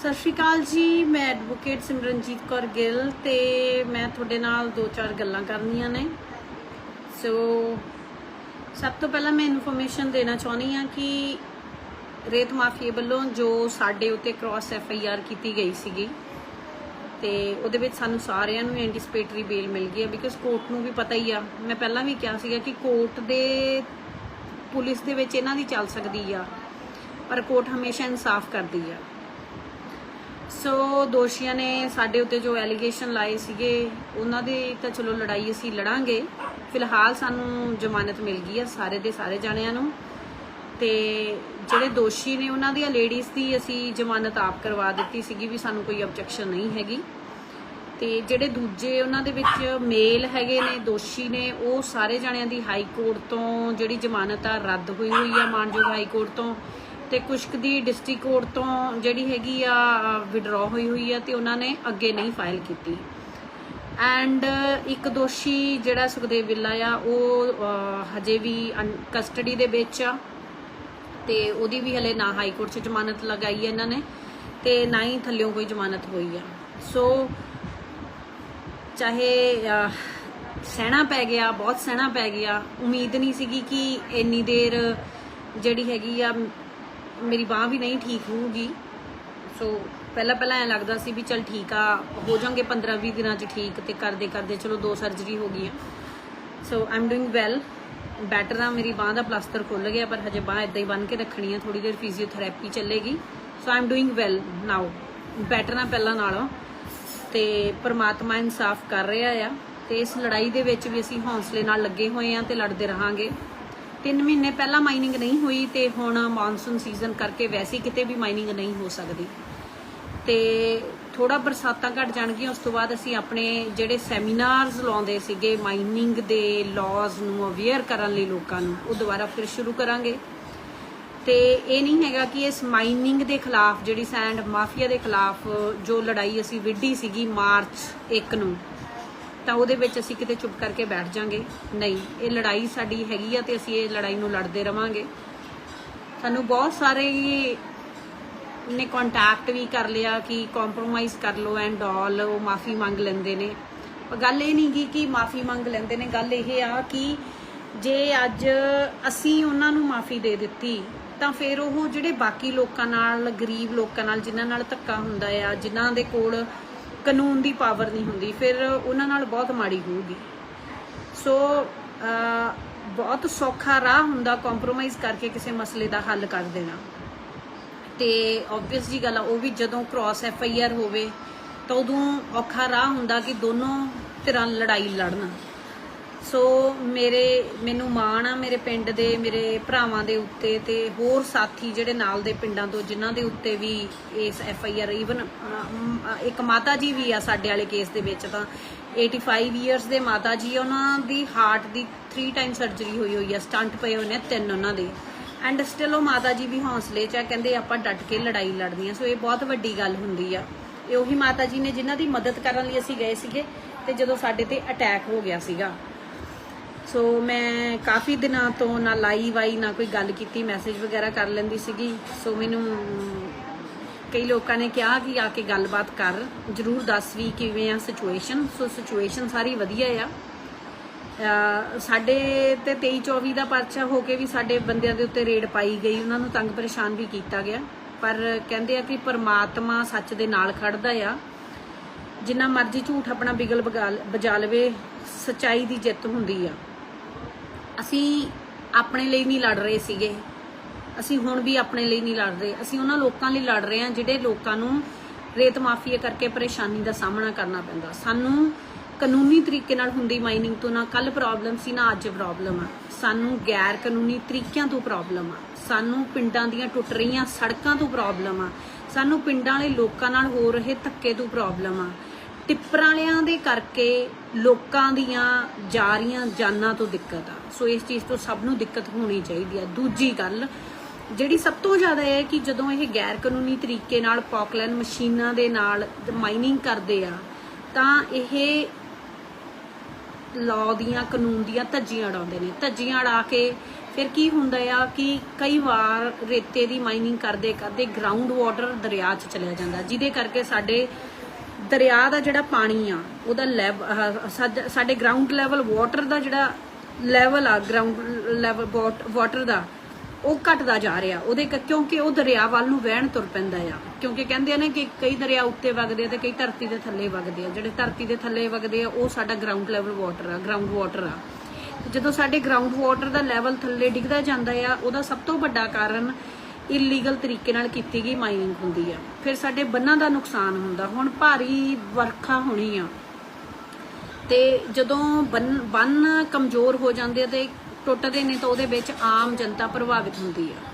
ਸਤਿ ਸ਼੍ਰੀ ਅਕਾਲ ਜੀ, ਮੈਂ ਐਡਵੋਕੇਟ ਸਿਮਰਨਜੀਤ ਕੌਰ ਗਿੱਲ ਤੇ ਮੈਂ ਤੁਹਾਡੇ ਨਾਲ ਦੋ ਚਾਰ ਗੱਲਾਂ ਕਰਨੀਆਂ ਨੇ। ਸੋ ਸਭ ਤੋਂ ਪਹਿਲਾਂ ਮੈਂ ਇਨਫੋਰਮੇਸ਼ਨ ਦੇਣਾ ਚਾਹੁੰਦੀ ਹਾਂ ਕਿ ਰੇਤ ਮਾਫੀਆ ਵੱਲੋਂ ਜੋ ਸਾਡੇ ਉੱਤੇ ਕ੍ਰਾਸ ਐਫ ਆਈ ਆਰ ਕੀਤੀ ਗਈ ਸੀਗੀ, ਤੇ ਉਹਦੇ ਵਿੱਚ ਸਾਨੂੰ ਸਾਰਿਆਂ ਨੂੰ ਐਂਟੀਸਪੇਟਰੀ ਬੇਲ ਮਿਲ ਗਈ ਹੈ ਬਿਕਾਜ਼ ਕੋਰਟ ਨੂੰ ਵੀ ਪਤਾ ਹੀ ਆ। ਮੈਂ ਪਹਿਲਾਂ ਵੀ ਕਿਹਾ ਸੀਗਾ ਕਿ ਕੋਰਟ ਦੇ ਪੁਲਿਸ ਦੇ ਵਿੱਚ ਇਹਨਾਂ ਦੀ ਚੱਲ ਸਕਦੀ ਆ, ਪਰ ਕੋਰਟ ਹਮੇਸ਼ਾ ਇਨਸਾਫ ਕਰਦੀ ਆ। ਸੋ ਦੋਸ਼ੀਆਂ ਨੇ ਸਾਡੇ ਉੱਤੇ ਜੋ ਐਲੀਗੇਸ਼ਨ ਲਾਏ ਸੀਗੇ, ਉਹਨਾਂ ਦੀ ਤਾਂ ਚਲੋ ਲੜਾਈ ਅਸੀਂ ਲੜਾਂਗੇ। ਫਿਲਹਾਲ ਸਾਨੂੰ ਜ਼ਮਾਨਤ ਮਿਲ ਗਈ ਆ ਸਾਰੇ ਦੇ ਸਾਰੇ ਜਾਣਿਆਂ ਨੂੰ। ਤੇ ਜਿਹੜੇ ਦੋਸ਼ੀ ਨੇ ਉਹਨਾਂ ਦੀਆਂ ਲੇਡੀਜ਼ ਦੀ ਅਸੀਂ ਜ਼ਮਾਨਤ ਆਪ ਕਰਵਾ ਦਿੱਤੀ ਸੀਗੀ ਵੀ ਸਾਨੂੰ ਕੋਈ ਆਬਜੈਕਸ਼ਨ ਨਹੀਂ ਹੈਗੀ। ਤੇ ਜਿਹੜੇ ਦੂਜੇ ਉਹਨਾਂ ਦੇ ਵਿੱਚ ਮੇਲ ਹੈਗੇ ਨੇ, ਦੋਸ਼ੀ ਨੇ, ਉਹ ਸਾਰੇ ਜਣਿਆਂ ਦੀ ਹਾਈ ਕੋਰਟ ਤੋਂ ਜਿਹੜੀ ਜ਼ਮਾਨਤ ਆ ਰੱਦ ਹੋਈ ਹੋਈ ਆ ਮਾਨਯੋਗ ਹਾਈ ਕੋਰਟ ਤੋਂ। ਤੇ ਕੁਸ਼ਕ ਦੀ ਡਿਸਟ੍ਰਿਕਟ ਕੋਰਟ ਤੋਂ ਜਿਹੜੀ ਹੈਗੀ ਆ ਵਿਡਰਾ ਹੋਈ ਹੋਈ ਆ ਤੇ ਉਹਨਾਂ ਨੇ ਅੱਗੇ ਨਹੀਂ ਫਾਈਲ ਕੀਤੀ। ਐਂਡ ਇੱਕ ਦੋਸ਼ੀ ਜਿਹੜਾ ਸੁਖਦੇਵ ਬਿੱਲਾ ਆ, ਉਹ ਹਜੇ ਵੀ ਕਸਟਡੀ ਦੇ ਵਿੱਚ ਆ ਤੇ ਉਹਦੀ ਵੀ ਹਲੇ ਨਾ ਹਾਈ ਕੋਰਟ 'ਚ ਜ਼ਮਾਨਤ ਲਗਾਈ ਹੈ ਇਹਨਾਂ ਨੇ ਤੇ ਨਾ ਹੀ ਥੱਲਿਓਂ ਕੋਈ ਜ਼ਮਾਨਤ ਹੋਈ ਆ। ਸੋ ਚਾਹੇ ਸਹਿਣਾ ਪੈ ਗਿਆ, ਬਹੁਤ ਸਹਿਣਾ ਪੈ ਗਿਆ, ਉਮੀਦ ਨਹੀਂ ਸੀਗੀ ਕਿ ਇੰਨੀ ਦੇਰ ਜਿਹੜੀ ਹੈਗੀ ਆ ਮੇਰੀ ਬਾਹ ਵੀ ਨਹੀਂ ਠੀਕ ਹੋਊਗੀ। ਸੋ ਪਹਿਲਾਂ ਪਹਿਲਾਂ ਐ ਲੱਗਦਾ ਸੀ ਵੀ ਚਲ ਠੀਕ ਆ, ਹੋ ਜਾਣਗੇ 15 20 ਦਿਨਾਂ 'ਚ ਠੀਕ ਤੇ ਕਰਦੇ ਕਰਦੇ ਚਲੋ ਦੋ ਸਰਜਰੀ ਹੋ ਗਈਆਂ। So I'm doing well better ਆ, ਮੇਰੀ ਬਾਹ ਦਾ ਪਲਾਸਟਰ ਖੁੱਲ ਗਿਆ, ਪਰ ਹਜੇ ਬਾਹ ਇਦਾਂ ਹੀ ਬੰਨ ਕੇ ਰੱਖਣੀ ਆ ਥੋੜੀ ਦੇਰ ਫਿਜ਼ੀਓਥੈਰੇਪੀ ਚੱਲੇਗੀ। So I'm doing well now better ਆ ਪਹਿਲਾਂ ਨਾਲੋਂ। ਤੇ ਪ੍ਰਮਾਤਮਾ ਇਨਸਾਫ ਕਰ ਰਿਹਾ ਆ। ਤੇ ਇਸ ਲੜਾਈ ਦੇ ਵਿੱਚ ਵੀ ਅਸੀਂ ਹੌਸਲੇ ਨਾਲ ਲੱਗੇ ਹੋਏ ਆ ਤੇ ਲੜਦੇ ਰਹਾਂਗੇ। 3 ਮਹੀਨੇ ਪਹਿਲਾਂ ਮਾਈਨਿੰਗ ਨਹੀਂ ਹੋਈ ਤੇ ਹੁਣ ਮੌਨਸੂਨ ਸੀਜ਼ਨ ਕਰਕੇ ਵੈਸੇ ਕਿਤੇ ਵੀ ਮਾਈਨਿੰਗ ਨਹੀਂ ਹੋ ਸਕਦੀ। ਤੇ ਥੋੜਾ ਬਰਸਾਤਾਂ ਘਟ ਜਾਣਗੀਆਂ, ਉਸ ਤੋਂ ਬਾਅਦ ਅਸੀਂ ਆਪਣੇ ਜਿਹੜੇ ਸੈਮੀਨਾਰਸ ਲਾਉਂਦੇ ਸੀਗੇ ਮਾਈਨਿੰਗ ਦੇ ਲਾਜ਼ ਨੂੰ ਅਵੇਅਰ ਕਰਨ ਲਈ ਲੋਕਾਂ ਨੂੰ, ਉਹ ਦੁਬਾਰਾ ਫਿਰ ਸ਼ੁਰੂ ਕਰਾਂਗੇ। ਤੇ ਇਹ ਨਹੀਂ ਹੈਗਾ ਕਿ ਇਸ ਮਾਈਨਿੰਗ ਦੇ ਖਿਲਾਫ, ਜਿਹੜੀ ਸੈਂਡ ਮਾਫੀਆ ਦੇ ਖਿਲਾਫ ਜੋ ਲੜਾਈ ਅਸੀਂ ਵਿੱਢੀ ਸੀਗੀ ਮਾਰਚ 1 ਨੂੰ ਤਾਂ ਉਹਦੇ ਵਿੱਚ ਅਸੀਂ ਕਿਤੇ ਚੁੱਪ ਕਰਕੇ ਬੈਠ ਜਾਾਂਗੇ। ਨਹੀਂ, ਇਹ ਲੜਾਈ ਸਾਡੀ ਹੈਗੀ ਆ ਤੇ ਅਸੀਂ ਇਹ ਲੜਾਈ ਨੂੰ ਲੜਦੇ ਰਵਾਂਗੇ। ਸਾਨੂੰ ਬਹੁਤ ਸਾਰੇ ਨੇ ਕੰਟੈਕਟ ਵੀ ਕਰ ਲਿਆ ਕਿ ਕੰਪਰੋਮਾਈਜ਼ ਕਰ ਲਓ ਐਂਡ ਆਲ ਉਹ ਮਾਫੀ ਮੰਗ ਲੈਂਦੇ ਨੇ। ਪਰ ਗੱਲ ਇਹ ਨਹੀਂ ਕਿ ਮਾਫੀ ਮੰਗ ਲੈਂਦੇ ਨੇ। ਗੱਲ ਇਹ ਆ ਕਿ ਜੇ ਅੱਜ ਅਸੀਂ ਉਹਨਾਂ ਨੂੰ ਮਾਫੀ ਦੇ ਦਿੱਤੀ, ਤਾਂ ਫਿਰ ਉਹ ਜਿਹੜੇ ਬਾਕੀ ਲੋਕਾਂ ਨਾਲ, ਗਰੀਬ ਲੋਕਾਂ ਨਾਲ ਜਿਨ੍ਹਾਂ ਨਾਲ ਧੱਕਾ ਹੁੰਦਾ ਆ, ਜਿਨ੍ਹਾਂ ਦੇ ਕੋਲ ਕਾਨੂੰਨ ਦੀ ਪਾਵਰ ਨਹੀਂ ਹੁੰਦੀ, ਫਿਰ ਉਹਨਾਂ ਨਾਲ ਬਹੁਤ ਮਾੜੀ ਹੋਊਗੀ। ਸੋ ਬਹੁਤ ਸੌਖਾ ਰਾਹ ਹੁੰਦਾ ਕੰਪਰੋਮਾਈਜ਼ ਕਰਕੇ ਕਿਸੇ ਮਸਲੇ ਦਾ ਹੱਲ ਕਰ ਦੇਣਾ। ਤੇ ਆਬਵੀਅਸ ਜੀ ਗੱਲ ਆ, ਉਹ ਵੀ ਜਦੋਂ ਕ੍ਰਾਸ ਐਫ ਆਈ ਆਰ ਹੋਵੇ, ਤਾਂ ਉਦੋਂ ਔਖਾ ਰਾਹ ਹੁੰਦਾ ਕਿ ਦੋਨੋਂ ਧਿਰਾਂ ਲੜਾਈ ਲੜਨ। ਸੋ ਮੇਰੇ, ਮੈਨੂੰ ਮਾਣ ਆ ਮੇਰੇ ਪਿੰਡ ਦੇ, ਮੇਰੇ ਭਰਾਵਾਂ ਦੇ ਉੱਤੇ ਤੇ ਹੋਰ ਸਾਥੀ ਜਿਹੜੇ ਨਾਲ ਦੇ ਪਿੰਡਾਂ ਤੋਂ, ਜਿਨ੍ਹਾਂ ਦੇ ਉੱਤੇ ਵੀ ਇਸ ਐਫ ਆਈ ਆਰ ਇਵਨ ਇੱਕ ਮਾਤਾ ਜੀ ਵੀ ਆ ਸਾਡੇ ਵਾਲੇ ਕੇਸ ਦੇ ਵਿੱਚ ਤਾਂ। 85 ਇਅਰਸ ਦੇ ਮਾਤਾ ਜੀ ਉਹਨਾਂ ਦੀ ਹਾਰਟ ਦੀ 3 ਟਾਈਮ ਸਰਜਰੀ ਹੋਈ ਹੋਈ ਆ ਸਟੰਟ ਪਏ ਹੋਏ ਨੇ ਤਿੰਨ ਉਹਨਾਂ ਦੇ। ਐਂਡ ਸਟਿਲ ਉਹ ਮਾਤਾ ਜੀ ਵੀ ਹੌਸਲੇ 'ਚ ਆ, ਕਹਿੰਦੇ ਆਪਾਂ ਡਟ ਕੇ ਲੜਾਈ ਲੜਨੀ ਆ। ਸੋ ਇਹ ਬਹੁਤ ਵੱਡੀ ਗੱਲ ਹੁੰਦੀ ਆ। ਇਹ ਉਹੀ ਮਾਤਾ ਜੀ ਨੇ ਜਿਨ੍ਹਾਂ ਦੀ ਮਦਦ ਕਰਨ ਲਈ ਅਸੀਂ ਗਏ ਸੀਗੇ ਤੇ ਜਦੋਂ ਸਾਡੇ ਤੇ ਅਟੈਕ ਹੋ ਗਿਆ ਸੀਗਾ। ਸੋ ਮੈਂ ਕਾਫੀ ਦਿਨਾਂ ਤੋਂ ਨਾ ਲਾਈਵ ਆਈ ਨਾ ਕੋਈ ਗੱਲ ਕੀਤੀ ਮੈਸੇਜ ਵਗੈਰਾ ਕਰ ਲੈਂਦੀ ਸੀਗੀ। ਸੋ ਮੈਨੂੰ ਕਈ ਲੋਕਾਂ ਨੇ ਕਿਹਾ ਕਿ ਆ ਕੇ ਗੱਲਬਾਤ ਕਰ। ਜਰੂਰ ਦੱਸ ਵੀ ਕਿਵੇਂ ਆ ਸਿਚੁਏਸ਼ਨ ਸੋ ਸਿਚੁਏਸ਼ਨ ਸਾਰੀ ਵਧੀਆ ਆ। ਸਾਡੇ ਤੇ 23 24 ਦਾ ਪਰਚਾ ਹੋ ਕੇ ਵੀ ਸਾਡੇ ਬੰਦਿਆਂ ਦੇ ਉੱਤੇ ਰੇਡ ਪਾਈ ਗਈ। ਉਹਨਾਂ ਨੂੰ ਤੰਗ ਪਰੇਸ਼ਾਨ ਵੀ ਕੀਤਾ ਗਿਆ। ਪਰ ਕਹਿੰਦੇ ਆ ਕਿ ਪਰਮਾਤਮਾ ਸੱਚ ਦੇ ਨਾਲ ਖੜਦਾ ਆ। ਜਿੰਨਾ ਮਰਜ਼ੀ ਝੂਠ ਆਪਣਾ ਬਿਗਲ ਬਗਾ- ਬਜਾ ਲਵੇ ਸਚਾਈ ਦੀ ਜਿੱਤ ਹੁੰਦੀ ਆ। ਅਸੀਂ ਆਪਣੇ ਲਈ ਨਹੀਂ ਲੜ ਰਹੇ ਸੀਗੇ। ਅਸੀਂ ਹੁਣ ਵੀ ਆਪਣੇ ਲਈ ਨਹੀਂ ਲੜ ਰਹੇ। ਅਸੀਂ ਉਹਨਾਂ ਲੋਕਾਂ ਲਈ ਲੜ ਰਹੇ ਹਾਂ ਜਿਹੜੇ ਲੋਕਾਂ ਨੂੰ ਰੇਤ ਮਾਫੀਆ ਕਰਕੇ ਪਰੇਸ਼ਾਨੀ ਦਾ ਸਾਹਮਣਾ ਕਰਨਾ ਪੈਂਦਾ। ਸਾਨੂੰ ਕਾਨੂੰਨੀ ਤਰੀਕੇ ਨਾਲ ਹੁੰਦੀ ਮਾਈਨਿੰਗ ਤੋਂ ਨਾ ਕੱਲ ਪ੍ਰੋਬਲਮ ਸੀ, ਨਾ ਅੱਜ ਪ੍ਰੋਬਲਮ ਆ। ਸਾਨੂੰ ਗੈਰ ਕਾਨੂੰਨੀ ਤਰੀਕਿਆਂ ਤੋਂ ਪ੍ਰੋਬਲਮ ਆ। ਸਾਨੂੰ ਪਿੰਡਾਂ ਦੀਆਂ ਟੁੱਟ ਰਹੀਆਂ ਸੜਕਾਂ ਤੋਂ ਪ੍ਰੋਬਲਮ ਆ। ਸਾਨੂੰ ਪਿੰਡਾਂ ਵਾਲੇ ਲੋਕਾਂ ਨਾਲ ਹੋ ਰਹੇ ਧੱਕੇ ਤੋਂ ਪ੍ਰੋਬਲਮ ਆ। ਟਿੱਪਰਾਂ ਵਾਲਿਆਂ ਦੇ ਕਰਕੇ ਲੋਕਾਂ ਦੀਆਂ ਜਾ ਰਹੀਆਂ ਜਾਨਾਂ ਤੋਂ ਦਿੱਕਤ ਆ। ਸੋ ਇਸ ਚੀਜ਼ ਤੋਂ ਸਭ ਨੂੰ ਦਿੱਕਤ ਹੋਣੀ ਚਾਹੀਦੀ ਆ। ਦੂਜੀ ਗੱਲ, ਜਿਹੜੀ ਸਭ ਤੋਂ ਜ਼ਿਆਦਾ ਹੈ ਕਿ ਜਦੋਂ ਇਹ ਗੈਰ ਕਾਨੂੰਨੀ ਤਰੀਕੇ ਨਾਲ ਪੌਕਲੈਨ ਮਸ਼ੀਨਾਂ ਦੇ ਨਾਲ ਮਾਈਨਿੰਗ ਕਰਦੇ ਆ, ਤਾਂ ਇਹ ਲਾਅ ਦੀਆਂ, ਕਾਨੂੰਨ ਦੀਆਂ ਧੱਜੀਆਂ ਉਡਾਉਂਦੇ ਨੇ। ਧੱਜੀਆਂ ਉਡਾ ਕੇ ਫਿਰ ਕੀ ਹੁੰਦਾ ਆ ਕਿ ਕਈ ਵਾਰ ਰੇਤੇ ਦੀ ਮਾਈਨਿੰਗ ਕਰਦੇ ਕਰਦੇ ਗਰਾਊਂਡ ਵਾਟਰ ਦਰਿਆ 'ਚ ਚਲਿਆ ਜਾਂਦਾ, ਜਿਹਦੇ ਕਰਕੇ ਸਾਡੇ ਦਰਿਆ ਦਾ ਜਿਹੜਾ ਪਾਣੀ ਆ, ਉਹਦਾ ਲੈਵ ਸਾਡੇ ਗਰਾਊਂਡ ਲੈਵਲ ਵਾਟਰ ਦਾ ਜਿਹੜਾ ਲੈਵਲ ਆ ਗਰਾਊਂਡ ਲੈਵਲ ਵਾਟਰ ਦਾ, ਉਹ ਘਟਦਾ ਜਾ ਰਿਹਾ। ਉਹਦੇ ਕ- ਕਿਉਂਕਿ ਉਹ ਦਰਿਆ ਵੱਲ ਨੂੰ ਵਹਿਣ ਤੁਰ ਪੈਂਦਾ ਆ। ਕਿਉਂਕਿ ਕਹਿੰਦੇ ਆ ਨੇ ਕਿ ਕਈ ਦਰਿਆ ਉੱਤੇ ਵਗਦੇ ਆ ਤੇ ਕਈ ਧਰਤੀ ਦੇ ਥੱਲੇ ਵਗਦੇ ਆ। ਜਿਹੜੇ ਧਰਤੀ ਦੇ ਥੱਲੇ ਵਗਦੇ ਆ, ਉਹ ਸਾਡਾ ਗਰਾਊਂਡ ਲੈਵਲ ਵਾਟਰ ਆ ਗਰਾਊਂਡ ਵਾਟਰ ਆ। ਜਦੋਂ ਸਾਡੇ ਗਰਾਊਂਡ ਵਾਟਰ ਦਾ ਲੈਵਲ ਥੱਲੇ ਡਿੱਗਦਾ ਜਾਂਦਾ ਆ, ਉਹਦਾ ਸਭ ਤੋਂ ਵੱਡਾ ਕਾਰਨ ਇਲੀਗਲ ਤਰੀਕੇ ਨਾਲ ਕੀਤੀ ਗਈ ਮਾਈਨਿੰਗ ਹੁੰਦੀ ਆ ਫਿਰ ਸਾਡੇ ਬੰਨਾਂ ਦਾ ਨੁਕਸਾਨ ਹੁੰਦਾ ਹੁਣ ਭਾਰੀ ਵਰਖਾ ਹੋਣੀ ਆ ਤੇ ਜਦੋਂ ਬੰਨ ਬੰਨ ਕਮਜ਼ੋਰ ਹੋ ਜਾਂਦੇ ਆ ਤੇ ਟੁੱਟਦੇ ਨੇ ਤਾਂ ਉਹਦੇ ਵਿੱਚ ਆਮ ਜਨਤਾ ਪ੍ਰਭਾਵਿਤ ਹੁੰਦੀ ਆ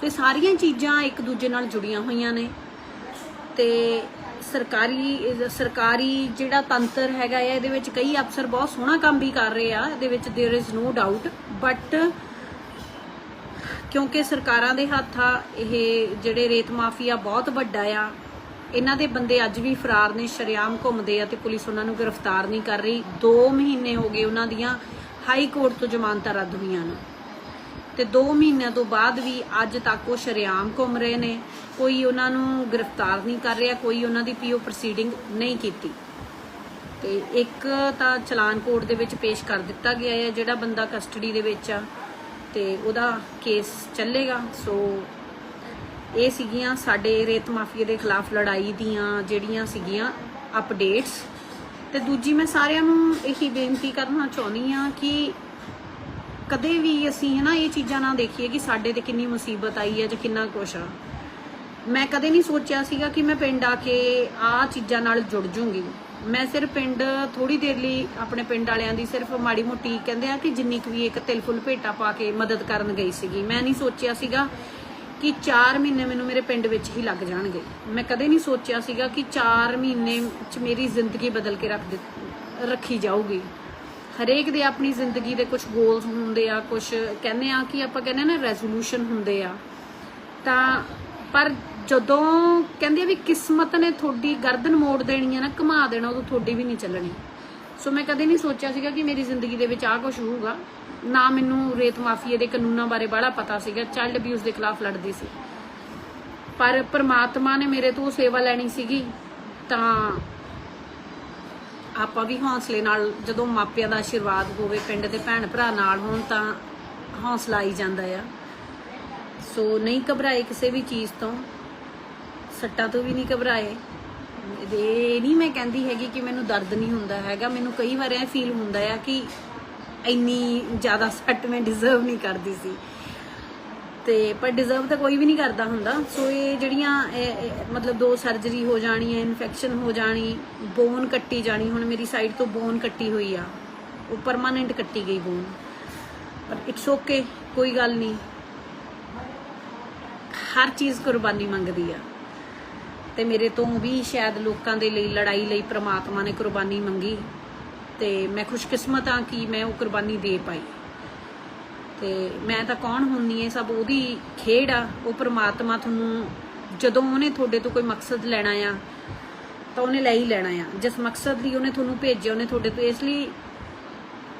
ਤੇ ਸਾਰੀਆਂ ਚੀਜ਼ਾਂ ਇੱਕ ਦੂਜੇ ਨਾਲ ਜੁੜੀਆਂ ਹੋਈਆਂ ਨੇ ਤੇ ਸਰਕਾਰੀ ਸਰਕਾਰੀ ਜਿਹੜਾ ਤੰਤਰ ਹੈਗਾ ਹੈ ਇਹਦੇ ਵਿੱਚ ਕਈ ਅਫਸਰ ਬਹੁਤ ਸੋਹਣਾ ਕੰਮ ਵੀ ਕਰ ਰਹੇ ਆ ਇਹਦੇ ਵਿੱਚ there is no doubt but ਕਿਉਂਕਿ ਸਰਕਾਰਾਂ ਦੇ ਹੱਥ ਆ, ਇਹ ਜਿਹੜੇ ਰੇਤ ਮਾਫੀਆ ਬਹੁਤ ਵੱਡਾ ਆ। ਇਹਨਾਂ ਦੇ ਬੰਦੇ ਅੱਜ ਵੀ ਫਰਾਰ ਨੇ, ਸ਼ਰਿਆਮ ਘੁੰਮਦੇ ਆ ਤੇ ਪੁਲਿਸ ਉਹਨਾਂ ਨੂੰ ਗ੍ਰਿਫਤਾਰ ਨਹੀਂ ਕਰ ਰਹੀ। 2 ਮਹੀਨੇ ਹੋ ਗਏ ਉਹਨਾਂ ਦੀਆਂ ਹਾਈ ਕੋਰਟ ਤੋਂ ਜ਼ਮਾਨਤਾਂ ਰੱਦ ਹੋਈਆਂ ਨੇ। ਤੇ 2 ਮਹੀਨਿਆਂ ਤੋਂ ਬਾਅਦ ਵੀ ਅੱਜ ਤੱਕ ਉਹ ਸ਼ਰਿਆਮ ਘੁੰਮ ਰਹੇ ਨੇ। ਕੋਈ ਉਹਨਾਂ ਨੂੰ ਗ੍ਰਿਫਤਾਰ ਨਹੀਂ ਕਰ ਰਿਹਾ, ਕੋਈ ਉਹਨਾਂ ਦੀ ਪੀਓ ਪ੍ਰੋਸੀਡਿੰਗ ਨਹੀਂ ਕੀਤੀ। ਤੇ ਇੱਕ ਤਾਂ ਚਲਾਨ ਕੋਰਟ ਦੇ ਵਿੱਚ ਪੇਸ਼ ਕਰ ਦਿੱਤਾ ਗਿਆ ਹੈ ਜਿਹੜਾ ਬੰਦਾ ਕਸਟਡੀ ਦੇ ਵਿੱਚ ਆ। ਤੇ ਉਹਦਾ ਕੇਸ ਚੱਲੇਗਾ। ਸੋ ਇਹ ਸੀਗੀਆਂ ਸਾਡੇ ਰੇਤ ਮਾਫੀਆ ਦੇ ਖਿਲਾਫ ਲੜਾਈ ਦੀਆਂ ਜਿਹੜੀਆਂ ਸੀਗੀਆਂ ਅਪਡੇਟਸ ਤੇ ਦੂਜੀ ਮੈਂ ਸਾਰਿਆਂ ਨੂੰ ਇਹੀ ਬੇਨਤੀ ਕਰਨਾ ਚਾਹੁੰਦੀ ਆ ਕਿ ਕਦੇ ਵੀ ਅਸੀਂ ਹਨਾ ਇਹ ਚੀਜ਼ਾਂ ਨਾ ਦੇਖੀਏ ਕਿ ਸਾਡੇ ਤੇ ਕਿੰਨੀ ਮੁਸੀਬਤ ਆਈ ਹੈ ਜਾਂ ਕਿੰਨਾ ਕੁਛ ਆ। ਮੈਂ ਕਦੇ ਨਹੀਂ ਸੋਚਿਆ ਸੀਗਾ ਕਿ ਮੈਂ ਪਿੰਡ ਆ ਕੇ ਆ ਚੀਜ਼ਾਂ ਨਾਲ ਜੁੜ ਜੂੰਗੀ। ਮੈਂ ਸਿਰਫ ਪਿੰਡ ਥੋੜੀ ਦੇਰ ਲਈ ਆਪਣੇ ਪਿੰਡ ਵਾਲਿਆਂ ਦੀ ਸਿਰਫ ਮਾੜੀ ਮੋਟੀ ਕਹਿੰਦੇ ਆ ਕਿ ਜਿੰਨੀ ਕੁ ਵੀ ਇੱਕ ਤਿਲ ਫੁੱਲ ਭੇਟਾ ਪਾ ਕੇ ਮਦਦ ਕਰਨ ਗਈ ਸੀਗੀ। ਮੈਂ ਨਹੀਂ ਸੋਚਿਆ ਸੀਗਾ ਕਿ 4 ਮਹੀਨੇ ਮੈਨੂੰ ਮੇਰੇ ਪਿੰਡ ਵਿੱਚ ਹੀ ਲੱਗ ਜਾਣਗੇ। ਮੈਂ ਕਦੇ ਨਹੀਂ ਸੋਚਿਆ ਸੀਗਾ ਕਿ 4 ਮਹੀਨੇ ਚ ਮੇਰੀ ਜ਼ਿੰਦਗੀ ਬਦਲ ਕੇ ਰੱਖ ਦਿੱਤ- ਰੱਖੀ ਜਾਊਗੀ। ਹਰੇਕ ਦੇ ਆਪਣੀ ਜ਼ਿੰਦਗੀ ਦੇ ਕੁਝ ਗੋਲਸ ਹੁੰਦੇ ਆ ਕੁਝ ਕਹਿੰਦੇ ਆ ਕਿ ਆਪਾਂ ਕਹਿੰਦੇ ਨਾ ਰੈਜ਼ੋਲੂਸ਼ਨ ਹੁੰਦੇ ਆ। ਤਾਂ ਪਰ ਜਦੋਂ ਕਹਿੰਦੇ ਆ ਵੀ ਕਿਸਮਤ ਨੇ ਤੁਹਾਡੀ ਗਰਦਨ ਮੋੜ ਦੇਣੀ ਆ ਨਾ, ਘੁਮਾ ਦੇਣਾ, ਉਦੋਂ ਤੁਹਾਡੀ ਵੀ ਨਹੀਂ ਚੱਲਣੀ। ਸੋ ਮੈਂ ਕਦੇ ਨਹੀਂ ਸੋਚਿਆ ਸੀਗਾ ਕਿ ਮੇਰੀ ਜ਼ਿੰਦਗੀ ਦੇ ਵਿੱਚ ਆਹ ਕੁਝ ਹੋਊਗਾ। ਨਾ ਮੈਨੂੰ ਰੇਤ ਮਾਫੀਏ ਦੇ ਕਾਨੂੰਨਾਂ ਬਾਰੇ ਬੜਾ ਪਤਾ ਸੀਗਾ ਚਾਈਲਡ ਅਬਿਊਜ਼ ਦੇ ਖਿਲਾਫ ਲੜਦੀ ਸੀ। ਪਰ ਪ੍ਰਮਾਤਮਾ ਨੇ ਮੇਰੇ ਤੋਂ ਸੇਵਾ ਲੈਣੀ ਸੀਗੀ, ਤਾਂ ਆਪਾਂ ਵੀ ਹੌਸਲੇ ਨਾਲ, ਜਦੋਂ ਮਾਪਿਆਂ ਦਾ ਆਸ਼ੀਰਵਾਦ ਹੋਵੇ, ਪਿੰਡ ਦੇ ਭੈਣ ਭਰਾ ਨਾਲ ਹੋਣ, ਤਾਂ ਹੌਸਲਾ ਆਈ ਜਾਂਦਾ ਆ। ਸੋ ਨਹੀਂ ਘਬਰਾਏ ਕਿਸੇ ਵੀ ਚੀਜ਼ ਤੋਂ। ਸੱਟਾਂ ਤੋਂ ਵੀ ਨਹੀਂ ਘਬਰਾਏ। ਇਹ ਨਹੀਂ ਮੈਂ ਕਹਿੰਦੀ ਹੈਗੀ ਕਿ ਮੈਨੂੰ ਦਰਦ ਨਹੀਂ ਹੁੰਦਾ ਹੈਗਾ। ਮੈਨੂੰ ਕਈ ਵਾਰ ਇਹ ਫੀਲ ਹੁੰਦਾ ਆ ਕਿ ਇੰਨੀ ਜ਼ਿਆਦਾ ਸੱਟ ਮੈਂ ਡਿਜ਼ਰਵ ਨਹੀਂ ਕਰਦੀ ਸੀ। ਤੇ ਪਰ ਡਿਜ਼ਰਵ ਤਾਂ ਕੋਈ ਵੀ ਨਹੀਂ ਕਰਦਾ ਹੁੰਦਾ। ਸੋ ਇਹ ਜਿਹੜੀਆਂ ਮਤਲਬ ਦੋ ਸਰਜਰੀ ਹੋ ਜਾਣੀ ਹੈ ਇਨਫੈਕਸ਼ਨ ਹੋ ਜਾਣੀ ਬੋਨ ਕੱਟੀ ਜਾਣੀ, ਹੁਣ ਮੇਰੀ ਸਾਈਡ ਤੋਂ ਬੋਨ ਕੱਟੀ ਹੋਈ ਆ। ਉਹ ਪਰਮਾਨੈਂਟ ਕੱਟੀ ਗਈ ਬੋਨ ਪਰ ਇਟਸ ਓਕੇ ਕੋਈ ਗੱਲ ਨਹੀਂ। ਹਰ ਚੀਜ਼ ਕੁਰਬਾਨੀ ਮੰਗਦੀ ਆ। ਤੇ ਮੇਰੇ ਤੋਂ ਵੀ ਸ਼ਾਇਦ ਲੋਕਾਂ ਦੇ ਲਈ, ਲੜਾਈ ਲਈ ਪ੍ਰਮਾਤਮਾ ਨੇ ਕੁਰਬਾਨੀ ਮੰਗੀ। ਤੇ ਮੈਂ ਖੁਸ਼ਕਿਸਮਤ ਆ ਕਿ ਮੈਂ ਉਹ ਕੁਰਬਾਨੀ ਦੇ ਪਾਈ। ਤੇ ਮੈਂ ਤਾਂ ਕੌਣ ਹੁੰਨੀ ਐ ਸਭ ਉਹਦੀ ਖੇਡ ਆ। ਉਹ ਪ੍ਰਮਾਤਮਾ ਤੁਹਾਨੂੰ, ਜਦੋਂ ਉਹਨੇ ਤੁਹਾਡੇ ਤੋਂ ਕੋਈ ਮਕਸਦ ਲੈਣਾ ਆ, ਤਾਂ ਉਹਨੇ ਲੈ ਹੀ ਲੈਣਾ ਆ। ਜਿਸ ਮਕਸਦ ਲਈ ਉਹਨੇ ਤੁਹਾਨੂੰ ਭੇਜਿਆ, ਉਹਨੇ ਤੁਹਾਡੇ ਤੋਂ ਇਸ ਲਈ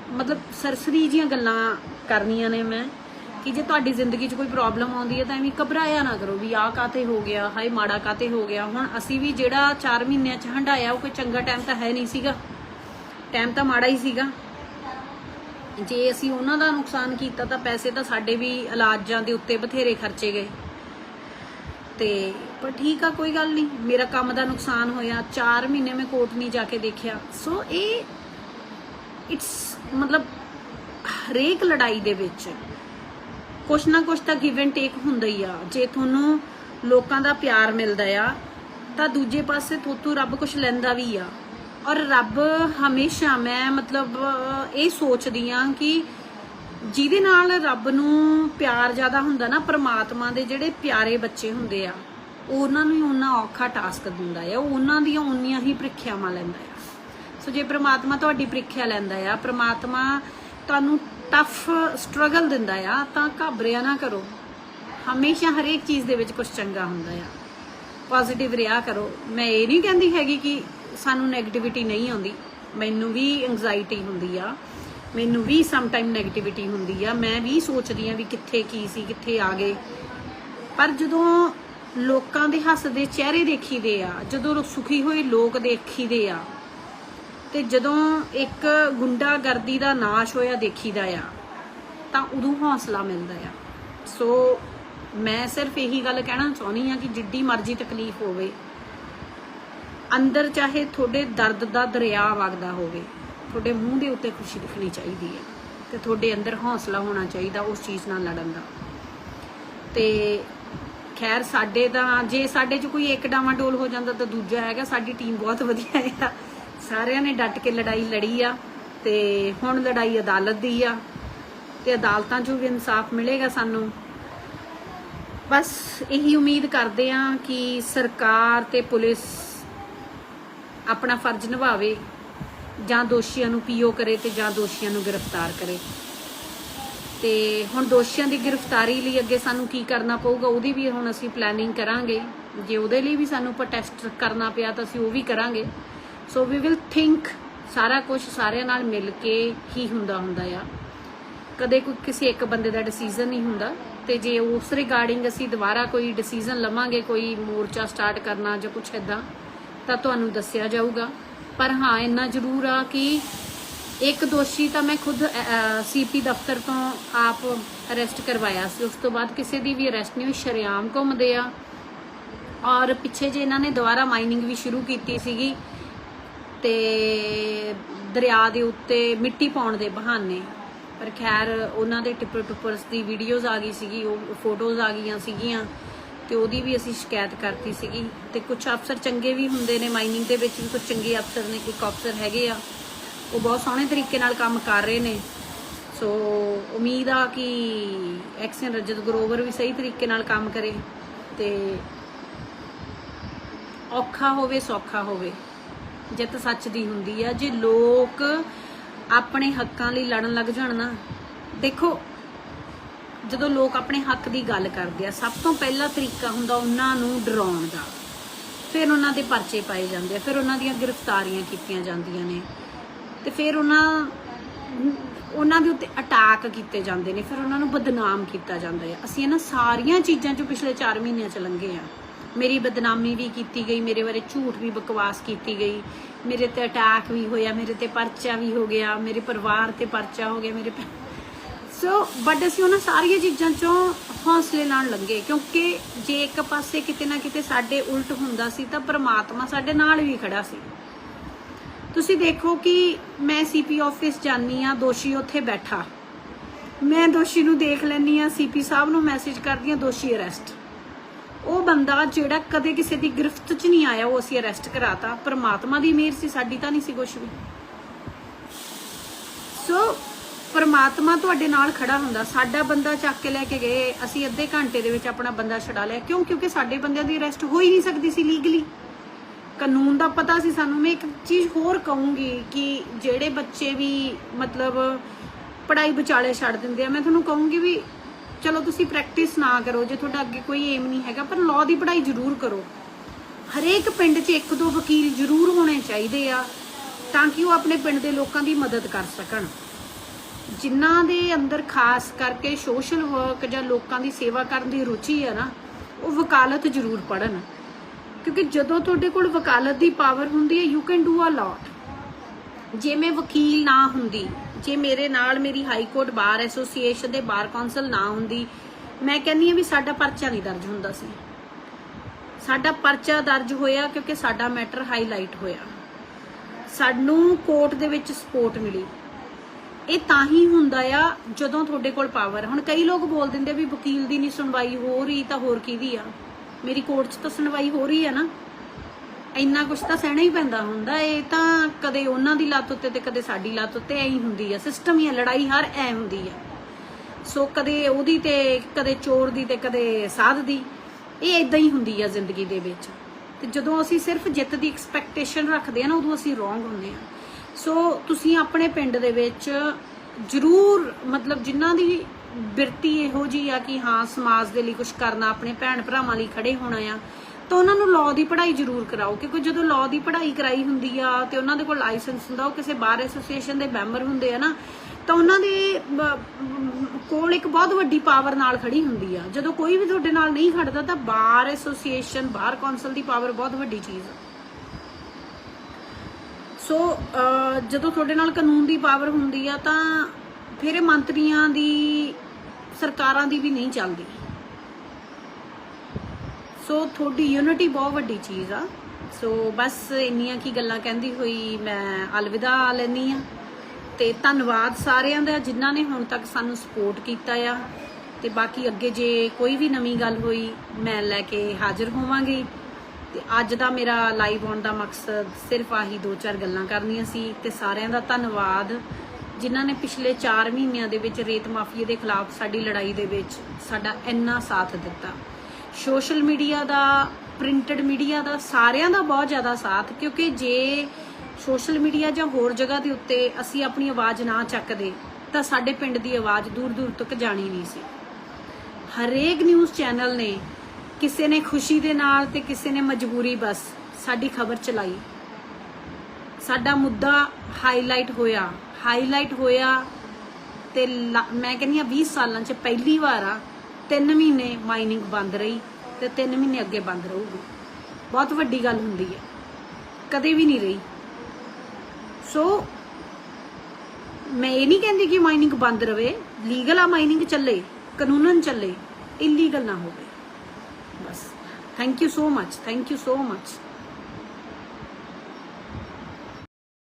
ਮਤਲਬ ਸਰਸਰੀ ਜੀਆਂ ਗੱਲਾਂ ਕਰਨੀਆਂ ਨੇ ਮੈਂ। ਕਿ ਜੇ ਤੁਹਾਡੀ ਜ਼ਿੰਦਗੀ 'ਚ ਕੋਈ ਪ੍ਰੋਬਲਮ ਆਉਂਦੀ ਹੈ ਤਾਂ ਐਵੇਂ ਘਬਰਾਇਆ ਨਾ ਕਰੋ ਵੀ ਆਹ ਕਾਤੇ ਹੋ ਗਿਆ, ਹਾਏ ਮਾੜਾ ਕਾਤੇ ਹੋ ਗਿਆ। ਹੁਣ ਅਸੀਂ ਵੀ ਜਿਹੜਾ 4 ਮਹੀਨਿਆਂ 'ਚ ਹੰਡਾਇਆ ਉਹ ਕੋਈ ਚੰਗਾ ਟਾਈਮ ਤਾਂ ਹੈ ਨਹੀਂ ਸੀਗਾ। ਟਾਈਮ ਤਾਂ ਮਾੜਾ ਹੀ ਸੀਗਾ। ਜੇ ਅਸੀਂ ਉਹਨਾਂ ਦਾ ਨੁਕਸਾਨ ਕੀਤਾ ਤਾਂ ਪੈਸੇ ਤਾਂ ਸਾਡੇ ਵੀ ਇਲਾਜਾਂ ਦੇ ਉੱਤੇ ਬਥੇਰੇ ਖਰਚੇ ਗਏ। ਤੇ ਪਰ ਠੀਕ ਆ, ਕੋਈ ਗੱਲ ਨਹੀਂ। ਮੇਰਾ ਕੰਮ ਦਾ ਨੁਕਸਾਨ ਹੋਇਆ। 4 ਮਹੀਨੇ ਮੈਂ ਕੋਰਟ ਨਹੀਂ ਜਾ ਕੇ ਦੇਖਿਆ। ਸੋ ਇਹ ਇਟਸ ਮਤਲਬ ਹਰੇਕ ਲੜਾਈ ਦੇ ਵਿੱਚ ਕੁਛ ਨਾ ਕੁਛ ਤਾਂ ਗਿਵ ਐਂਡ ਟੇਕ ਹੁੰਦਾ ਹੀ ਆ। ਜੇ ਤੁਹਾਨੂੰ ਲੋਕਾਂ ਦਾ ਪਿਆਰ ਮਿਲਦਾ ਆ, ਤਾਂ ਦੂਜੇ ਪਾਸੇ ਥੋਤੋਂ ਰੱਬ ਕੁਛ ਲੈਂਦਾ ਵੀ ਆ। ਔਰ ਰੱਬ ਹਮੇਸ਼ਾ ਮੈਂ ਮਤਲਬ ਇਹ ਸੋਚਦੀ ਆ ਕਿ ਜਿਹਦੇ ਨਾਲ ਰੱਬ ਨੂੰ ਪਿਆਰ ਜ਼ਿਆਦਾ ਹੁੰਦਾ ਨਾ, ਪ੍ਰਮਾਤਮਾ ਦੇ ਜਿਹੜੇ ਪਿਆਰੇ ਬੱਚੇ ਹੁੰਦੇ ਆ ਉਹਨਾਂ ਨੂੰ ਉਹਨਾਂ ਔਖਾ ਟਾਸਕ ਦਿੰਦਾ ਆ। ਉਹਨਾਂ ਦੀਆਂ ਉਨੀਆਂ ਹੀ ਪ੍ਰੀਖਿਆਵਾਂ ਲੈਂਦਾ ਆ। ਸੋ ਜੇ ਪ੍ਰਮਾਤਮਾ ਤੁਹਾਡੀ ਪ੍ਰੀਖਿਆ ਲੈਂਦਾ ਆ, ਪ੍ਰਮਾਤਮਾ ਤੁਹਾਨੂੰ ਟਫ ਸਟਰਗਲ ਦਿੰਦਾ ਆ, ਤਾਂ ਘਬਰਿਆ ਨਾ ਕਰੋ। ਹਮੇਸ਼ਾ ਹਰੇਕ ਚੀਜ਼ ਦੇ ਵਿੱਚ ਕੁਝ ਚੰਗਾ ਹੁੰਦਾ ਆ। ਪੋਜ਼ਿਟਿਵ ਰਿਹਾ ਕਰੋ। ਮੈਂ ਇਹ ਨਹੀਂ ਕਹਿੰਦੀ ਹੈਗੀ ਕਿ ਸਾਨੂੰ 네ਗੇਟਿਵਿਟੀ ਨਹੀਂ ਆਉਂਦੀ। ਮੈਨੂੰ ਵੀ ਐਂਗਜ਼ਾਇਟੀ ਹੁੰਦੀ ਆ। ਮੈਨੂੰ ਵੀ ਸਮ ਟਾਈਮ 네ਗੇਟਿਵਿਟੀ ਹੁੰਦੀ ਆ। ਮੈਂ ਵੀ ਸੋਚਦੀ ਆ ਵੀ ਕਿੱਥੇ ਕੀ ਸੀ, ਕਿੱਥੇ ਆ ਗਏ। ਪਰ ਜਦੋਂ ਲੋਕਾਂ ਦੇ ਹੱਸਦੇ, ਚਿਹਰੇ ਦੇਖੀਦੇ ਆ, ਜਦੋਂ ਸੁਖੀ ਹੋਏ ਲੋਕ ਦੇਖੀਦੇ ਆ ਤੇ ਜਦੋਂ ਇੱਕ ਗੁੰਡਾਗਰਦੀ ਦਾ ਨਾਸ਼ ਹੋਇਆ ਦੇਖੀਦਾ ਆ, ਤਾਂ ਉਦੋਂ ਹੌਸਲਾ ਮਿਲਦਾ ਆ। ਸੋ ਮੈਂ ਸਿਰਫ ਇਹੀ ਗੱਲ ਕਹਿਣਾ ਚਾਹੁੰਦੀ ਆ ਕਿ ਜਿੱਡੀ ਮਰਜ਼ੀ ਤਕਲੀਫ ਹੋਵੇ, ਅੰਦਰ ਚਾਹੇ ਤੁਹਾਡੇ ਦਰਦ ਦਾ ਦਰਿਆ ਵਗਦਾ ਹੋਵੇ, ਤੁਹਾਡੇ ਮੂੰਹ ਦੇ ਉੱਤੇ ਖੁਸ਼ੀ ਦਿਖਣੀ ਚਾਹੀਦੀ ਹੈ ਤੇ ਤੁਹਾਡੇ ਅੰਦਰ ਹੌਸਲਾ ਹੋਣਾ ਚਾਹੀਦਾ ਉਸ ਚੀਜ਼ ਨਾਲ ਲੜਨ ਦਾ। ਤੇ ਖੈਰ, ਸਾਡੇ ਦਾ ਜੇ ਸਾਡੇ 'ਚ ਕੋਈ ਇੱਕ ਡਾਵਾਂ ਡੋਲ ਹੋ ਜਾਂਦਾ ਤਾਂ ਦੂਜਾ ਹੈਗਾ, ਸਾਡੀ ਟੀਮ ਬਹੁਤ ਵਧੀਆ ਆ। ਸਾਰਿਆਂ ਨੇ ਡਟ ਕੇ ਲੜਾਈ ਲੜੀ ਆ ਤੇ ਹੁਣ ਲੜਾਈ ਅਦਾਲਤ ਦੀ ਆ ਤੇ ਅਦਾਲਤਾਂ 'ਚੋਂ ਵੀ ਇਨਸਾਫ ਮਿਲੇਗਾ ਸਾਨੂੰ। ਬਸ ਇਹੀ ਉਮੀਦ ਕਰਦੇ ਆ ਕਿ ਸਰਕਾਰ ਤੇ ਪੁਲਿਸ ਆਪਣਾ ਫਰਜ਼ ਨਿਭਾਵੇ, ਜਾਂ ਦੋਸ਼ੀਆਂ ਨੂੰ ਪੀਓ ਕਰੇ ਤੇ ਜਾਂ ਦੋਸ਼ੀਆਂ ਨੂੰ ਗ੍ਰਿਫਤਾਰ ਕਰੇ। ਤੇ ਹੁਣ ਦੋਸ਼ੀਆਂ ਦੀ ਗ੍ਰਿਫਤਾਰੀ ਲਈ ਅੱਗੇ ਸਾਨੂੰ ਕੀ ਕਰਨਾ ਪਊਗਾ, ਉਹਦੀ ਵੀ ਹੁਣ ਅਸੀਂ ਪਲੈਨਿੰਗ ਕਰਾਂਗੇ। ਜੇ ਉਹਦੇ ਲਈ ਵੀ ਸਾਨੂੰ ਪ੍ਰੋਟੈਸਟ ਕਰਨਾ ਪਿਆ ਤਾਂ ਅਸੀਂ ਉਹ ਵੀ ਕਰਾਂਗੇ। ਸੋ ਵੀ ਵਿਲ ਥਿੰਕ ਸਾਰਾ ਕੁਝ ਸਾਰਿਆਂ ਨਾਲ ਮਿਲ ਕੇ ਹੀ ਹੁੰਦਾ ਹੁੰਦਾ ਆ। ਕਦੇ ਕੋਈ ਕਿਸੇ ਇੱਕ ਬੰਦੇ ਦਾ ਡਿਸੀਜਨ ਨਹੀਂ ਹੁੰਦਾ ਤੇ ਜੇ ਉਸ ਰਿਗਾਰਡਿੰਗ ਅਸੀਂ ਦੁਬਾਰਾ ਕੋਈ ਡਿਸੀਜਨ ਲਵਾਂਗੇ, ਕੋਈ ਮੋਰਚਾ ਸਟਾਰਟ ਕਰਨਾ ਜਾਂ ਕੁਝ ਐਦਾਂ ਤਾਂ ਤੁਹਾਨੂੰ ਦੱਸਿਆ ਜਾਊਗਾ। ਪਰ ਹਾਂ, ਇੰਨਾ ਜ਼ਰੂਰ ਆ ਕਿ ਇੱਕ ਦੋਸ਼ੀ ਤਾਂ ਮੈਂ ਖੁਦ ਸੀਪੀ ਦਫ਼ਤਰ ਤੋਂ ਆਪ ਅਰੈਸਟ ਕਰਵਾਇਆ ਸੀ। ਉਸ ਤੋਂ ਬਾਅਦ ਕਿਸੇ ਦੀ ਵੀ ਅਰੈਸਟ ਨਹੀਂ ਹੋਈ, ਸ਼ਰੇਆਮ ਘੁੰਮਦੇ ਆ। ਔਰ ਪਿੱਛੇ ਜੇ ਇਹਨਾਂ ਨੇ ਦੁਬਾਰਾ ਮਾਈਨਿੰਗ ਵੀ ਸ਼ੁਰੂ ਕੀਤੀ ਸੀਗੀ ਤੇ ਦਰਿਆ ਦੇ ਉੱਤੇ ਮਿੱਟੀ ਪਾਉਣ ਦੇ ਬਹਾਨੇ। ਪਰ ਖੈਰ, ਉਹਨਾਂ ਦੇ ਟਿੱਪਰ ਟੁੱਪਰਸ ਦੀ ਵੀਡੀਓਜ਼ ਆ ਗਈ ਸੀਗੀ, ਉਹ ਫੋਟੋਜ਼ ਆ ਗਈਆਂ ਸੀਗੀਆਂ ਤੇ ਉਹਦੀ ਵੀ ਅਸੀਂ ਸ਼ਿਕਾਇਤ ਕਰਤੀ ਸੀਗੀ। ਤੇ ਕੁਝ ਅਫਸਰ ਚੰਗੇ ਵੀ ਹੁੰਦੇ ਨੇ ਮਾਈਨਿੰਗ ਦੇ ਵਿੱਚ ਵੀ ਕੁਝ ਚੰਗੇ ਅਫਸਰ ਨੇ ਇੱਕ ਅਫਸਰ ਹੈਗੇ ਆ। ਉਹ ਬਹੁਤ ਸੋਹਣੇ ਤਰੀਕੇ ਨਾਲ ਕੰਮ ਕਰ ਰਹੇ ਨੇ। ਸੋ ਉਮੀਦ ਆ ਕਿ ਐਕਸ਼ਨ ਰਜਤ ਗਰੋਵਰ ਵੀ ਸਹੀ ਤਰੀਕੇ ਨਾਲ ਕੰਮ ਕਰੇ ਤੇ ਔਖਾ ਹੋਵੇ, ਸੌਖਾ ਹੋਵੇ। ਜਿੱਤ ਸੱਚ ਦੀ ਹੁੰਦੀ ਆ। ਜੇ ਲੋਕ ਆਪਣੇ ਹੱਕਾਂ ਲਈ ਲੜਨ ਲੱਗ ਜਾਣ ਨਾ, ਦੇਖੋ, ਜਦੋਂ ਲੋਕ ਆਪਣੇ ਹੱਕ ਦੀ ਗੱਲ ਕਰਦੇ ਆ, ਸਭ ਤੋਂ ਪਹਿਲਾ ਤਰੀਕਾ ਹੁੰਦਾ ਉਹਨਾਂ ਨੂੰ ਡਰਾਉਣ ਦਾ। ਫਿਰ ਉਹਨਾਂ ਦੇ ਪਰਚੇ ਪਾਏ ਜਾਂਦੇ ਆ, ਫਿਰ ਉਹਨਾਂ ਦੀਆਂ ਗ੍ਰਿਫਤਾਰੀਆਂ ਕੀਤੀਆਂ ਜਾਂਦੀਆਂ ਨੇ। ਤੇ ਫਿਰ ਉਹਨਾਂ ਉਹਨਾਂ ਦੇ ਉੱਤੇ ਅਟੈਕ ਕੀਤੇ ਜਾਂਦੇ ਨੇ, ਫਿਰ ਉਹਨਾਂ ਨੂੰ ਬਦਨਾਮ ਕੀਤਾ ਜਾਂਦਾ ਹੈ ਅਸੀਂ ਇਹਨਾਂ ਸਾਰੀਆਂ ਚੀਜ਼ਾਂ ਚੋਂ ਪਿਛਲੇ 4 ਮਹੀਨਿਆਂ ਚ ਲੰਘੇ ਆ। ਮੇਰੀ ਬਦਨਾਮੀ ਵੀ ਕੀਤੀ ਗਈ, ਮੇਰੇ ਬਾਰੇ ਝੂਠ ਵੀ ਬਕਵਾਸ ਕੀਤੀ ਗਈ, ਮੇਰੇ ਤੇ ਅਟੈਕ ਵੀ ਹੋਇਆ, ਮੇਰੇ ਤੇ ਪਰਚਾ ਵੀ ਹੋ ਗਿਆ, ਮੇਰੇ ਪਰਿਵਾਰ ਤੇ ਪਰਚਾ ਹੋ ਗਿਆ, ਮੇਰੇ ਸੋ ਬਟ ਅਸੀਂ ਉਹਨਾਂ ਸਾਰੀਆਂ ਚੀਜ਼ਾਂ ਚੋਂ ਹੌਸਲੇ ਨਾਲ ਲੰਘੇ, ਕਿਉਂਕਿ ਜੇ ਇੱਕ ਪਾਸੇ ਕਿਤੇ ਨਾ ਕਿਤੇ ਸਾਡੇ ਉਲਟ ਹੁੰਦਾ ਸੀ, ਤਾਂ ਪ੍ਰਮਾਤਮਾ ਸਾਡੇ ਨਾਲ ਵੀ ਖੜਾ ਸੀ। ਤੁਸੀਂ ਦੇਖੋ ਕਿ ਮੈਂ ਸੀਪੀ ਆਫਿਸ ਜਾਨੀ ਆ ਦੋਸ਼ੀ ਉੱਥੇ ਬੈਠਾ। ਮੈਂ ਦੋਸ਼ੀ ਨੂੰ ਦੇਖ ਲੈਣੀ ਆ ਸੀਪੀ ਸਾਹਿਬ ਨੂੰ ਮੈਸੇਜ ਕਰਦੀ ਆ ਦੋਸ਼ੀ ਅਰੈਸਟ ਉਹ ਬੰਦਾ ਜਿਹੜਾ ਕਦੇ ਕਿਸੇ ਦੀ ਗ੍ਰਿਫਤ 'ਚ ਨਹੀਂ ਆਇਆ, ਉਹ ਅਸੀਂ ਅਰੈਸਟ ਕਰਾਤਾ। ਪਰਮਾਤਮਾ ਦੀ ਮਿਹਰ ਸੀ, ਸਾਡੀ ਤਾਂ ਨਹੀਂ ਸੀ ਕੁਛ ਵੀ। ਸੋ ਪਰਮਾਤਮਾ ਤੁਹਾਡੇ ਨਾਲ ਖੜਾ ਹੁੰਦਾ। ਸਾਡਾ ਬੰਦਾ ਚੱਕ ਕੇ ਲੈ ਕੇ ਗਏ। ਅਸੀਂ ਅੱਧੇ ਘੰਟੇ ਦੇ ਵਿੱਚ ਆਪਣਾ ਬੰਦਾ ਛਡਾ ਲਿਆ। ਕਿਉਂ? ਕਿਉਂਕਿ ਸਾਡੇ ਬੰਦਿਆਂ ਦੀ ਅਰੈਸਟ ਹੋ ਹੀ ਨਹੀਂ ਸਕਦੀ ਸੀ ਲੀਗਲੀ ਕਾਨੂੰਨ ਦਾ ਪਤਾ ਸੀ ਸਾਨੂੰ। ਮੈਂ ਇੱਕ ਚੀਜ਼ ਹੋਰ ਕਹੂੰਗੀ ਕਿ ਜਿਹੜੇ ਬੱਚੇ ਵੀ ਮਤਲਬ ਪੜਾਈ ਵਿਚਾਲੇ ਛੱਡ ਦਿੰਦੇ ਆ, ਮੈਂ ਤੁਹਾਨੂੰ ਕਹੂੰਗੀ ਵੀ ਚਲੋ ਤੁਸੀਂ ਪ੍ਰੈਕਟਿਸ ਨਾ ਕਰੋ, ਜੇ ਤੁਹਾਡਾ ਅੱਗੇ ਕੋਈ ਏਮ ਨਹੀਂ ਹੈਗਾ, ਪਰ ਲਾਅ ਦੀ ਪੜ੍ਹਾਈ ਜ਼ਰੂਰ ਕਰੋ। ਹਰੇਕ ਪਿੰਡ 'ਚ ਇੱਕ ਦੋ ਵਕੀਲ ਜ਼ਰੂਰ ਹੋਣੇ ਚਾਹੀਦੇ ਆ, ਤਾਂ ਕਿ ਉਹ ਆਪਣੇ ਪਿੰਡ ਦੇ ਲੋਕਾਂ ਦੀ ਮਦਦ ਕਰ ਸਕਣ। ਜਿਨ੍ਹਾਂ ਦੇ ਅੰਦਰ ਖਾਸ ਕਰਕੇ ਸੋਸ਼ਲ ਵਰਕ ਜਾਂ ਲੋਕਾਂ ਦੀ ਸੇਵਾ ਕਰਨ ਦੀ ਰੁਚੀ ਹੈ ਨਾ, ਉਹ ਵਕਾਲਤ ਜ਼ਰੂਰ ਪੜਨ ਕਿਉਂਕਿ ਜਦੋਂ ਤੁਹਾਡੇ ਕੋਲ ਵਕਾਲਤ ਦੀ ਪਾਵਰ ਹੁੰਦੀ ਹੈ you can do a lot ਜੇ ਮੈਂ ਵਕੀਲ ਨਾ ਹੁੰਦੀ ਜੇ ਮੇਰੇ ਨਾਲ ਮੇਰੀ ਹਾਈ ਕੋਰਟ ਬਾਰ ਐਸੋਸੀਏਸ਼ਨ ਦੇ ਬਾਰ ਕੌਂਸਲ ਨਾ ਹੁੰਦੀ, ਮੈਂ ਕਹਿੰਨੀ ਆ ਵੀ ਸਾਡਾ ਪਰਚਾ ਨਹੀਂ ਦਰਜ ਹੁੰਦਾ ਸੀ। ਸਾਡਾ ਪਰਚਾ ਦਰਜ ਹੋਇਆ ਕਿਉਂਕਿ ਸਾਡਾ ਮੈਟਰ ਹਾਈਲਾਈਟ ਹੋਇਆ। ਸਾਨੂੰ ਕੋਰਟ ਦੇ ਵਿੱਚ ਸਪੋਰਟ ਮਿਲੀ। ਇਹ ਤਾਂ ਹੀ ਹੁੰਦਾ ਆ ਜਦੋਂ ਤੁਹਾਡੇ ਕੋਲ ਪਾਵਰ ਹੁਣ ਕਈ ਲੋਕ ਬੋਲ ਦਿੰਦੇ ਵੀ ਵਕੀਲ ਦੀ ਨਹੀਂ ਸੁਣਵਾਈ ਹੋ ਰਹੀ ਤਾਂ ਹੋਰ ਕਿਹਦੀ ਆ? ਮੇਰੀ ਕੋਰਟ 'ਚ ਤਾਂ ਸੁਣਵਾਈ ਹੋ ਰਹੀ ਆ ਨਾ। ਇੰਨਾ ਕੁਝ ਤਾਂ ਸਹਿਣਾ ਹੀ ਪੈਂਦਾ ਹੁੰਦਾ ਇਹ ਤਾਂ ਕਦੇ ਉਹਨਾਂ ਦੀ ਲੱਤ ਉੱਤੇ ਤੇ ਕਦੇ ਸਾਡੀ ਲੱਤ ਉੱਤੇ ਐਂ ਹੁੰਦੀ ਆ। ਸਿਸਟਮ ਹੀ ਆ, ਲੜਾਈ ਹਰ ਐ ਹੁੰਦੀ ਆ। ਸੋ ਕਦੇ ਉਹਦੀ ਤੇ, ਕਦੇ ਚੋਰ ਦੀ ਤੇ, ਕਦੇ ਸਾਧ ਦੀ, ਇਹ ਇਦਾਂ ਹੀ ਹੁੰਦੀ ਆ ਜ਼ਿੰਦਗੀ ਦੇ ਵਿੱਚ। ਤੇ ਜਦੋਂ ਅਸੀਂ ਸਿਰਫ ਜਿੱਤ ਦੀ ਐਕਸਪੈਕਟੇਸ਼ਨ ਰੱਖਦੇ ਆ ਨਾ, ਉਦੋਂ ਅਸੀਂ ਰੋਂਗ ਹੁੰਦੇ ਆ। ਸੋ ਤੁਸੀਂ ਆਪਣੇ ਪਿੰਡ ਦੇ ਵਿੱਚ ਜ਼ਰੂਰ, ਮਤਲਬ ਜਿਨ੍ਹਾਂ ਦੀ ਬਿਰਤੀ ਇਹੋ ਜੀ ਆ ਕਿ ਹਾਂ, ਸਮਾਜ ਦੇ ਲਈ ਕੁਝ ਕਰਨਾ, ਆਪਣੇ ਭੈਣ ਭਰਾਵਾਂ ਲਈ ਖੜੇ ਹੋਣਾ ਆ ਤਾਂ ਉਹਨਾਂ ਨੂੰ ਲਾਅ ਦੀ ਪੜ੍ਹਾਈ ਜ਼ਰੂਰ ਕਰਾਓ, ਕਿਉਂਕਿ ਜਦੋਂ ਲਾਅ ਦੀ ਪੜ੍ਹਾਈ ਕਰਾਈ ਹੁੰਦੀ ਆ ਤੇ ਉਹਨਾਂ ਦੇ ਕੋਲ ਲਾਇਸੈਂਸ ਹੁੰਦਾ, ਉਹ ਕਿਸੇ ਬਾਰ ਐਸੋਸੀਏਸ਼ਨ ਦੇ ਮੈਂਬਰ ਹੁੰਦੇ ਆ ਨਾ, ਤਾਂ ਉਹਨਾਂ ਦੇ ਕੋਲ ਇੱਕ ਬਹੁਤ ਵੱਡੀ ਪਾਵਰ ਨਾਲ ਖੜੀ ਹੁੰਦੀ ਆ। ਜਦੋਂ ਕੋਈ ਵੀ ਤੁਹਾਡੇ ਨਾਲ ਨਹੀਂ ਖੜਦਾ, ਤਾਂ ਬਾਰ ਐਸੋਸੀਏਸ਼ਨ ਬਾਰ ਕੌਂਸਲ ਦੀ ਪਾਵਰ ਬਹੁਤ ਵੱਡੀ ਚੀਜ਼ ਆ। ਸੋ ਜਦੋਂ ਤੁਹਾਡੇ ਨਾਲ ਕਾਨੂੰਨ ਦੀ ਪਾਵਰ ਹੁੰਦੀ ਆ, ਤਾਂ ਫਿਰ ਮੰਤਰੀਆਂ ਦੀ, ਸਰਕਾਰਾਂ ਦੀ ਵੀ ਨਹੀਂ ਚੱਲਦੀ। ਸੋ ਤੁਹਾਡੀ ਯੂਨਿਟੀ ਬਹੁਤ ਵੱਡੀ ਚੀਜ਼ ਆ। ਸੋ ਬਸ ਇੰਨੀਆਂ ਕੀ ਗੱਲਾਂ ਕਹਿੰਦੀ ਹੋਈ ਮੈਂ ਅਲਵਿਦਾ ਲੈਣੀ ਆ ਤੇ ਧੰਨਵਾਦ ਸਾਰਿਆਂ ਦਾ ਜਿਨ੍ਹਾਂ ਨੇ ਹੁਣ ਤੱਕ ਸਾਨੂੰ ਸਪੋਰਟ ਕੀਤਾ ਆ। ਤੇ ਬਾਕੀ ਅੱਗੇ ਜੇ ਕੋਈ ਵੀ ਨਵੀਂ ਗੱਲ ਹੋਈ, ਮੈਂ ਲੈ ਕੇ ਹਾਜ਼ਰ ਹੋਵਾਂਗੀ। ਤੇ ਅੱਜ ਦਾ ਮੇਰਾ ਲਾਈਵ ਆਉਣ ਦਾ ਮਕਸਦ ਸਿਰਫ ਆਹੀ ਦੋ ਚਾਰ ਗੱਲਾਂ ਕਰਨੀਆਂ ਸੀ। ਤੇ ਸਾਰਿਆਂ ਦਾ ਧੰਨਵਾਦ ਜਿਨ੍ਹਾਂ ਨੇ ਪਿਛਲੇ 4 ਮਹੀਨਿਆਂ ਦੇ ਵਿੱਚ ਰੇਤ ਮਾਫੀਏ ਦੇ ਖਿਲਾਫ ਸਾਡੀ ਲੜਾਈ ਦੇ ਵਿੱਚ ਸਾਡਾ ਇੰਨਾ ਸਾਥ ਦਿੱਤਾ। ਸੋਸ਼ਲ ਮੀਡੀਆ ਦਾ, ਪ੍ਰਿੰਟਡ ਮੀਡੀਆ ਦਾ ਸਾਰਿਆਂ ਦਾ ਬਹੁਤ ਜ਼ਿਆਦਾ ਸਾਥ, ਕਿਉਂਕਿ ਜੇ ਸੋਸ਼ਲ ਮੀਡੀਆ ਜਾਂ ਹੋਰ ਜਗ੍ਹਾ ਦੇ ਉੱਤੇ ਅਸੀਂ ਆਪਣੀ ਆਵਾਜ਼ ਨਾ ਚੱਕਦੇ, ਤਾਂ ਸਾਡੇ ਪਿੰਡ ਦੀ ਆਵਾਜ਼ ਦੂਰ ਦੂਰ ਤੱਕ ਜਾਣੀ ਨਹੀਂ ਸੀ। ਹਰੇਕ ਨਿਊਜ਼ ਚੈਨਲ ਨੇ ਕਿਸੇ ਨੇ ਖੁਸ਼ੀ ਦੇ ਨਾਲ ਤੇ ਕਿਸੇ ਨੇ ਮਜਬੂਰੀ ਬਸ ਸਾਡੀ ਖਬਰ ਚਲਾਈ। ਸਾਡਾ ਮੁੱਦਾ ਹਾਈਲਾਈਟ ਹੋਇਆ ਹਾਈਲਾਈਟ ਹੋਇਆ ਤੇ ਲਾ- ਮੈਂ ਕਹਿੰਦੀ ਆ 20 ਸਾਲਾਂ 'ਚ ਪਹਿਲੀ ਵਾਰ ਆ 3 ਮਹੀਨੇ ਮਾਈਨਿੰਗ ਬੰਦ ਰਹੀ ਤੇ 3 ਮਹੀਨੇ ਅੱਗੇ ਬੰਦ ਰਹੂਗੀ। ਬਹੁਤ ਵੱਡੀ ਗੱਲ ਹੁੰਦੀ ਹੈ। ਕਦੇ ਵੀ ਨਹੀਂ ਰਹੀ। ਸੋ ਮੈਂ ਇਹ ਨਹੀਂ ਕਹਿੰਦੀ ਕਿ ਮਾਈਨਿੰਗ ਬੰਦ ਰਵੇ। ਲੀਗਲ ਆ ਮਾਈਨਿੰਗ ਚੱਲੇ, ਕਾਨੂੰਨਨ ਚੱਲੇ ਇਲੀਗਲ ਨਾ ਹੋਵੇ। ਬਸ। Thank you so much thank you so much